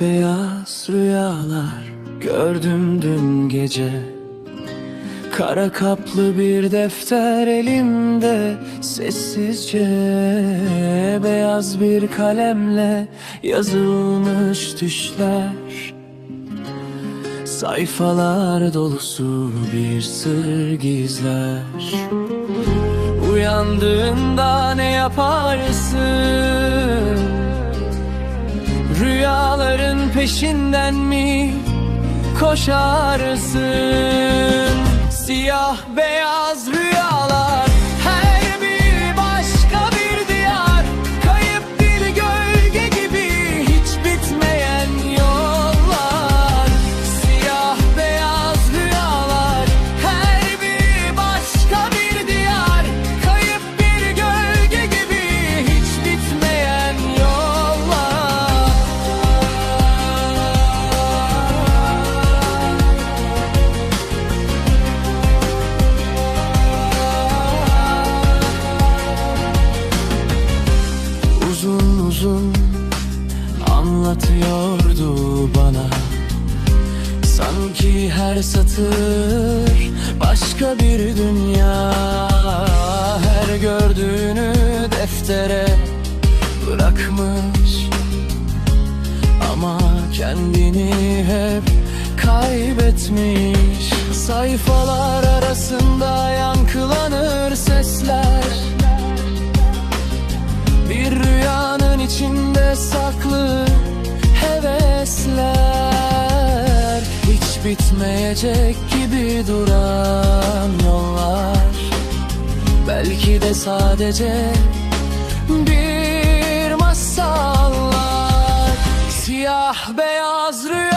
beyaz rüyalar gördüm dün gece. Kara kaplı bir defter elimde sessizce Beyaz bir kalemle yazılmış düşler. Sayfalar dolusu bir sır gizler. Uyandığında ne yaparsın? Peşinden mi koşarsın? Siyah beyaz rüyalar anlatıyordu bana. Sanki her satır başka bir dünya. Her gördüğünü deftere bırakmış. Ama kendini hep kaybetmiş. Sayfalar arasında yankılanır sesler. Bir rüyanın içinde saklı Bitmeyecek gibi duran yollar. Belki de sadece bir masallar. Siyah beyaz rüyalar